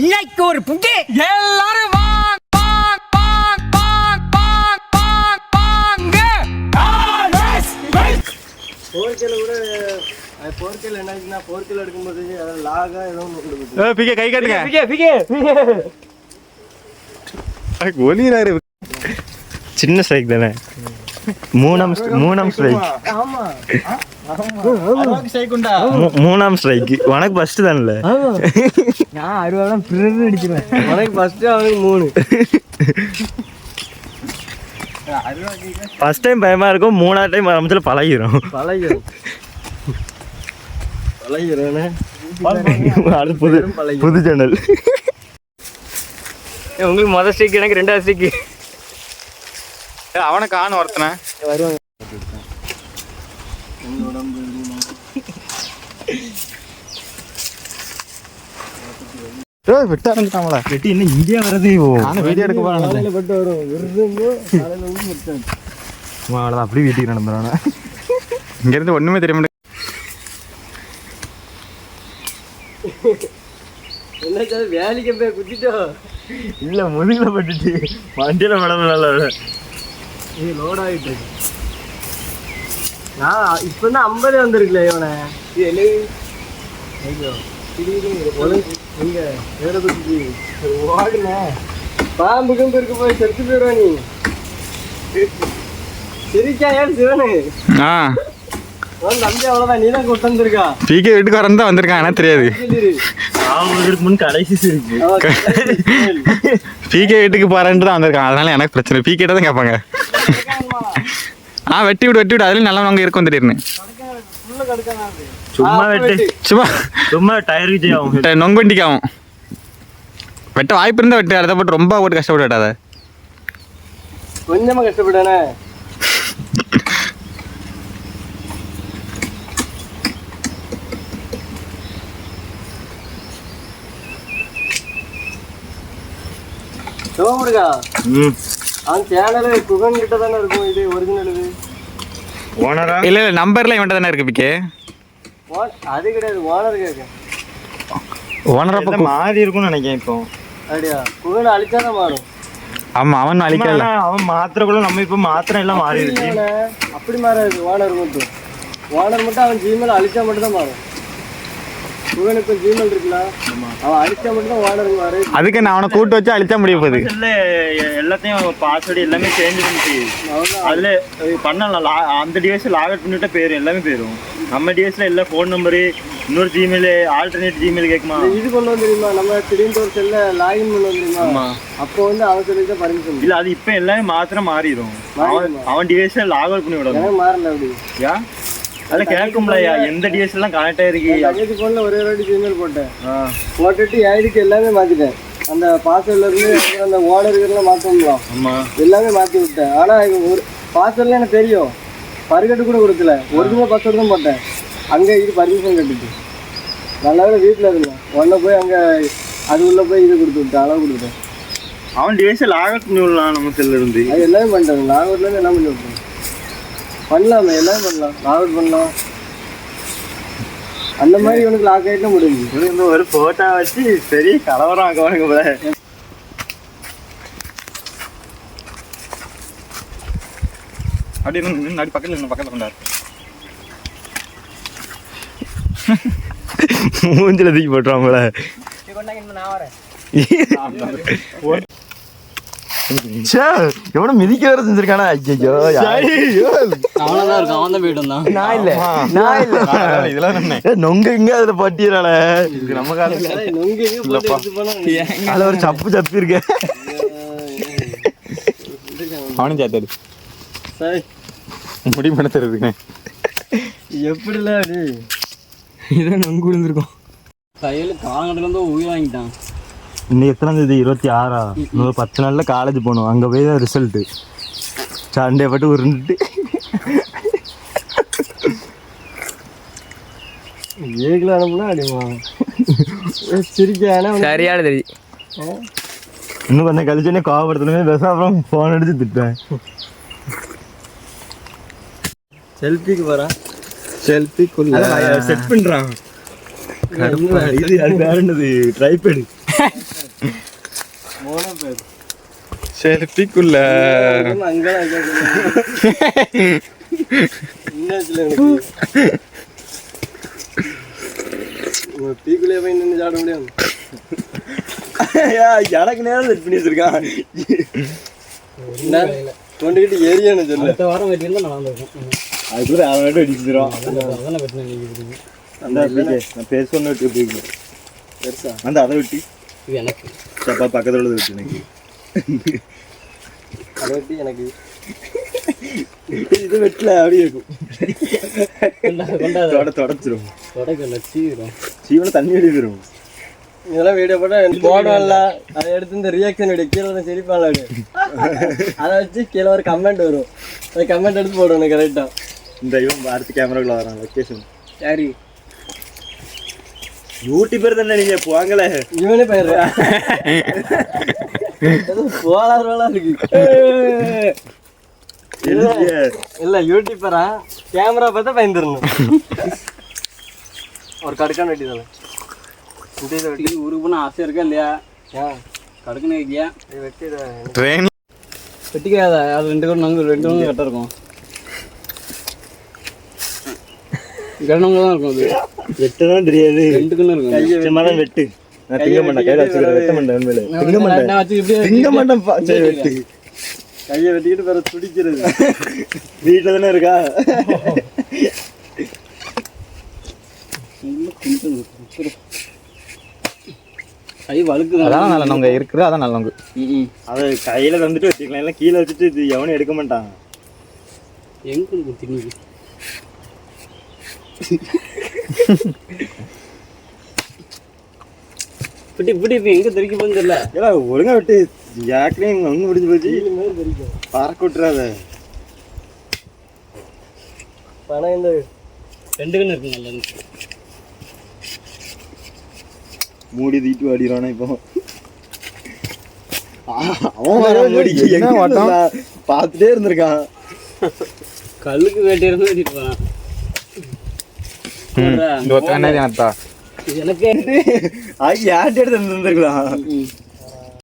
இன்னைக்கு ஒரு புட்டு எல்லாரும் வாங்க வாங்க வாங்க வாங்க வாங்க வாங்க வாங்க. போர்க்கையில் கூட அது போர்க்கையில் என்ன ஆச்சுன்னா போர்க்கையில் எடுக்கும்போது அதில் லாகா ஏதோ ஒன்று கொடுக்குது. பிகே கை காட்டுங்க. பிகே பிகே சின்ன ஸ்ட்ரைக் தானே? மூணாம் மூணாம் ஸ்ட்ரைக் ஆமா. மூணாம் ஸ்ட்ரைக் உனக்கு ஃபர்ஸ்ட் தானே நான் அறுபதாம் பிறகு அடிச்சிருவேன் உனக்கு ஃபர்ஸ்ட் அவனுக்கு மூணு. ஃபர்ஸ்ட் டைம் பயமா இருக்கும் மூணாவது டைம் ஆரம்பத்தில் பழகிரும். பழகிடும் பழகிறேன்னு அது புது புது சேனல் உங்களுக்கு மொதல் ஸ்டிக் எனக்கு ரெண்டாவது ஸ்டிக் அவனை காணும் ஒருத்தனை. வருவாங்க. விட்டு ஆரம்பிச்சிட்டாங்களா வெட்டி வரதே வீடியோ எடுக்க போறேன். வரும். அவ்வளோதான் வீட்டுக்கு இங்கேருந்து ஒன்றுமே தெரிய மாட்டேங்குது. என்ன வேலைக்கு போய் குத்திட்டோம் இல்லை முதுகில் பட்டுச்சு. வண்டியில் மேடம் நல்லா. இது லோட் ஆகிட்டு இருக்கு நான் இப்போ தான் ஐம்பது வந்திருக்குல்ல இவனை. ஐயோ. திடீர்னு ஒழுங்கு எங்க? வேற குத்தி ஓடுன. பாம்பு கம்பு இருக்க போய் செத்து போயிடுவா நீ. சிரிக்கா ஏன் சிவனு? ஆ. தம்பி அவ்வளோதான் நீ தான் கொண்டு வந்திருக்கா. பிகே வீட்டுக்கு வரந்து தான் வந்திருக்கான் எனக்கு தெரியாது. சொல்லிடு. முன் கடைசி பிகே வீட்டுக்கு போறேன்ட்டு தான் வந்திருக்கான். அதனால எனக்கு பிரச்சனை. பிகே தான் கேட்பாங்க. ஆ வெட்டி விடு வெட்டி விடு. அதுல நல்லா அங்கே இருக்கும் திடீர்னு? சும்மா வெட்டு. சும்மா. சும்மா டயர் விஜய் ஆகும். நொங்கு வண்டிக்கு ஆகும் வெட்ட வாய்ப்பு இருந்தா வெட்டு அதை போட்டு ரொம்ப போட்டு கஷ்டப்பட்டு வெட்டாத. கொஞ்சமா கஷ்டப்பட்டானே. சோமுருகா ம். அவன் சேனலு குகன் கிட்ட தானே இருக்கும் இது ஒரிஜினல் ஓனரா இல்ல இல்ல நம்பர்ல இவன்ட்ட தானே இருக்கு பிகே ஓ- அது கிடையாது ஓனர் கேட்க. ஓனர் எல்லாம் மாறி இருக்கும்னு நினைக்கிறேன் இப்போ. அப்படியா? குகன் அழிச்சாதான் மாறும். ஆமா அவன் அழிக்கல. அவன் மாத்திரக்குள்ள நம்ம இப்ப மாத்திரம் எல்லாம் மாறி இருக்கு இல்லைண்ணே, அப்படி மாறாது ஓனர் மட்டும். ஓனர் மட்டும் அவன் ஜிமெயில் அழிச்சா மட்டும் தான் மாறும். இப்போ ஜிமெயில் இருக்குல்ல? அவன் அழிச்சா மட்டும் தான் ஓனருக்கு மாறும் அதுக்கு நான் அவனை கூட்டு வச்சு அழிச்சா முடிய போகுது. இல்ல எல்லாத்தையும் பாஸ்வேர்டு எல்லாமே சேஞ்ச் அவ்வளோதான் அதுல பண்ணலாம். அந்த டிவைஸ் லாகவுட் பண்ணிட்டா போயிடும் எல்லாமே போயிடும் நம்ம டிவைஸ்ல எல்லா ஃபோன் நம்பரு இன்னொரு ஜிமெயில் ஆல்டர்னேட் ஜிமெயில் கேட்குமா இது கொண்டு வந்து தெரியுமா? நம்ம திடீர்னு ஒரு செல்ல லாகின் பண்ண தெரியுமா? ஆமா. அப்போ வந்து அவன் சொல்லி பர்மிஷன் இல்ல அது இப்ப எல்லாமே மாத்திரம் மாறிடும்? அவன் டிவைஸ்ல லாக் அவுட் பண்ணி விடணும். மாறல அப்படி? யா? அதெல்லாம் கேட்கும்லயா எந்த டிவைஸ் எல்லாம் கனெக்ட் ஆயிருக்கு தங்கச்சி ஃபோனில் ஒரே ஒரு ஜிமெயில் போட்டேன். போட்டுட்டு ஐடிக்கு எல்லாமே மாற்றிட்டேன் அந்த பாஸ்வேர்ட்ல இருந்து அப்புறம் அந்த ஓனருக்குலாம் மாற்றலாம் ஆமா. எல்லாமே மாற்றி விட்டேன். ஆனால் ஒரு பாஸ்வேர்டில் எனக்கு தெரியும். பர்கட்டு கூட கொடுக்கல. ஒரிஜினல் பாஸ்வேர்டு தான் போட்டேன். அங்கே இது பர்மிஷன் கட்டுச்சு. நல்லாவே வீட்டில் இருந்தேன். உடனே போய் அங்கே அது உள்ளே போய் இது கொடுத்து விட்டேன் அளவு கொடுத்தேன் அவன் டிவைஸ் லாக் அவுட் பண்ணி விடலாம் நம்ம செல்ல இருந்து. அது எல்லாமே பண்ணிட்டேன் நாகூர்லேருந்து என்ன பண்ணி விட்டேன்? பண்ணலாமே எல்லாமே பண்ணலாம்? நாகூர் பண்ணலாம். அந்த மாதிரி இவனுக்கு லாக் ஆகிட்டு இந்த ஒரு போட்டோ வச்சு பெரிய கலவரம் ஆக்குவானுங்க போல. அப்படி அப்படி பக்கத்துல நின்னு, பக்கத்துல கொண்டாரு. மூஞ்சில தூக்கி போட்டுருவாங்கள நான் வரேன். எவன மிதிக்க வேற செஞ்சிருக்கானா? ஐயோ அவனதான் இருக்கும் அவன் தான் போயிட்டு வந்தான் நான் இல்ல. நான் இல்ல இதெல்லாம் நொங்க இங்க அதுல பட்டியலால இது நம்ம கால நொங்கு எங்க போட்டு எடுத்து போனா அதுல ஒரு சப்பு சப்பி இருக்கு. அவனும் சேர்த்தாரு சரி. முடி பண்ண தருதுங்க எப்படில இதான் நொங்கு விழுந்திருக்கும். கையில் காலங்கட்டில இருந்து உயிர் வாங்கிட்டான். இன்னைக்கு எத்தனாம் தேதி? இருபத்தி ஆறா? இன்னொரு பத்து நாள்ல காலேஜ் போகணும். அங்க போய் தான் ரிசல்ட்டு சண்டே பட்டு உருண்டுட்டு. ஏகில் அனுப்புனா அடிமா சிரிக்கான சரியான தெரியும் இன்னும் கொஞ்சம் கழிச்சோன்னே கோவப்படுத்தணுமே பேச அப்புறம் ஃபோன் அடிச்சு திட்டேன் செல்ஃபிக்கு போகிறான் செல்ஃபிக்குள்ள செட் பண்றான் இது அது வேற என்னது? ட்ரைபேடு மூணு பேர் செல்ஃபிக்குள்ள எனக்கு பீக்குள்ளே போய் நின்று சாட முடியாது எனக்கு நேரம் செட் பண்ணி வச்சிருக்கான் என்ன கொண்டுகிட்டு ஏரியான்னு சொல்லு அடுத்த வாரம் வெட்டியிருந்தா நான் இருந்திருக்கும் அதுக்குள்ள அவன் மட்டும் அந்த பேர் சொன்ன விட்டு போய்க்கு பெருசா அந்த அதை விட்டு இது எனக்கு. சப்பா பக்கத்துல உள்ளது விட்டு எனக்கு அதை வெட்டி எனக்கு? இது வெட்டல அப்படியே இருக்கும். தொட தொடச்சிரும். தொடக்கல சீவிடும். சீவனை தண்ணி அடிச்சிரும் இதெல்லாம் வீடியோ போட்டா போடுவான்ல. அதை எடுத்து இந்த ரியாக்ஷன் வீடியோ கீழே வந்து அப்படி. அதை வச்சு கீழே ஒரு கமெண்ட் வரும். அந்த கமெண்ட் எடுத்து போடணும் கரெக்டா இந்த இவன் அடுத்த கேமராக்குள்ள வரான் லொக்கேஷன் சரி யூடியூபர் தானே நீங்க போங்களே இவனே போயிடுறேன் போலார் போலா இருக்கு. இல்ல யூடியூபரா கேமரா பார்த்தா பயந்துடணும். ஒரு கடுக்கான வெட்டி தானே. இந்த இதை வெட்டி. ஊருக்கு போனால் ஆசையாக இருக்கா இல்லையா? ஏன் கடுக்குன்னு வைக்கியா? இது வெட்டி ட்ரெயின் வெட்டிக்காத. அது ரெண்டு கூட நாங்கள் ரெண்டு கூட கரெக்டாக இருக்கும். கிரணங்க தான் இருக்கும் அது. வெட்டதான் தெரியாது. ரெண்டு கண்ணு இருக்கும் சும்மா தான் வெட்டு. நான் திங்க மாட்டேன். கையில வச்சுக்கிறேன் வெட்ட மாட்டேன் உண்மையில. திங்க மாட்டேன். திங்க மாட்டேன் பா. சரி வெட்டு. கையை வெட்டிக்கிட்டு வேற துடிக்கிறது. வீட்டுல தானே இருக்கா கை வழுக்குது. அதான் நல்ல நொங்க. இருக்குது அதான் நல்ல நொங்கு. அதை கையில தந்துட்டு வச்சுக்கலாம். இல்லை கீழே வச்சுட்டு இது எவனும் எடுக்க மாட்டான். எங்கே குத்தி நீங்க பிடி பிடி இப்போ எங்கே தெரிக்க தெரியல. ஏடா ஒழுங்கா விட்டு ஏற்கனவே ஒன்று முடிஞ்சு போச்சு. பறக்க விட்டுறாத. பணம் இந்த ரெண்டு கண்ணு இருக்கு நல்லா மூடி தீட்டு வாடிடுவானா இப்போ. அவன்? பார்த்துட்டே இருந்திருக்கான். கல்லுக்கு வேட்டையிருந்து வெட்டிட்டு போனான் இந்த ஒத்த என்ன எனத்தா இது எனக்கு ஆகி யார்கிட்ட எடுத்து இருந்திருக்கலாம்.